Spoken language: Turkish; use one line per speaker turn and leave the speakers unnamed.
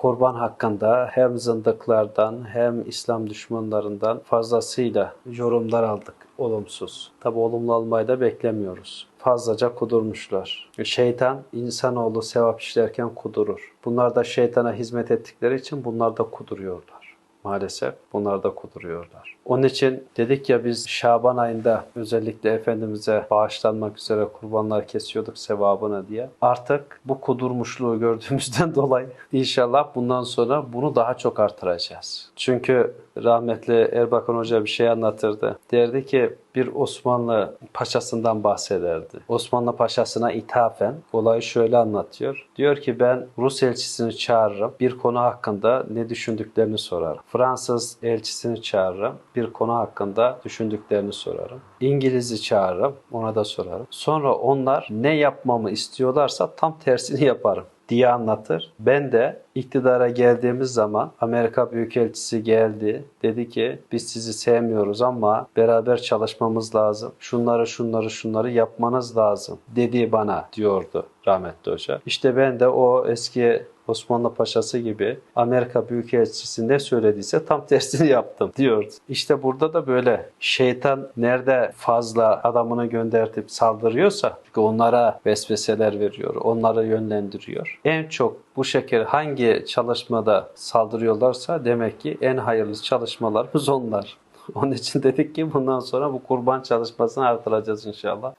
kurban hakkında hem zındıklardan hem İslam düşmanlarından fazlasıyla yorumlar aldık olumsuz. Tabi olumlu almayı da beklemiyoruz. Fazlaca kudurmuşlar. Şeytan insanoğlu sevap işlerken kudurur. Bunlar da şeytana hizmet ettikleri için bunlar da kuduruyorlar. Maalesef bunlar da kuduruyorlar. Onun için dedik ya biz Şaban ayında özellikle Efendimiz'e bağışlanmak üzere kurbanlar kesiyorduk sevabına diye. Artık bu kudurmuşluğu gördüğümüzden dolayı inşallah bundan sonra bunu daha çok artıracağız. Çünkü rahmetli Erbakan Hoca bir şey anlatırdı. Derdi ki bir Osmanlı paşasından bahsederdi. Osmanlı paşasına ithafen olayı şöyle anlatıyor. Diyor ki ben Rus elçisini çağırırım. Bir konu hakkında ne düşündüklerini sorarım. Fransız elçisini çağırırım. Bir konu hakkında düşündüklerini sorarım. İngiliz'i çağırırım. Ona da sorarım. Sonra onlar ne yapmamı istiyorlarsa tam tersini yaparım diye anlatır. Ben de iktidara geldiğimiz zaman Amerika Büyükelçisi geldi. Dedi ki biz sizi sevmiyoruz ama beraber çalışmamız lazım. Şunları şunları şunları yapmanız lazım dedi bana diyordu rahmetli hoca. İşte ben de o eski Osmanlı Paşası gibi Amerika Büyükelçisi ne söylediyse tam tersini yaptım diyordu. İşte burada da böyle şeytan nerede fazla adamını göndertip saldırıyorsa çünkü onlara vesveseler veriyor, onları yönlendiriyor. En çok bu şekilde hangi çalışmada saldırıyorlarsa demek ki en hayırlı çalışmalarımız onlar. Onun için dedik ki bundan sonra bu kurban çalışmasını artıracağız inşallah.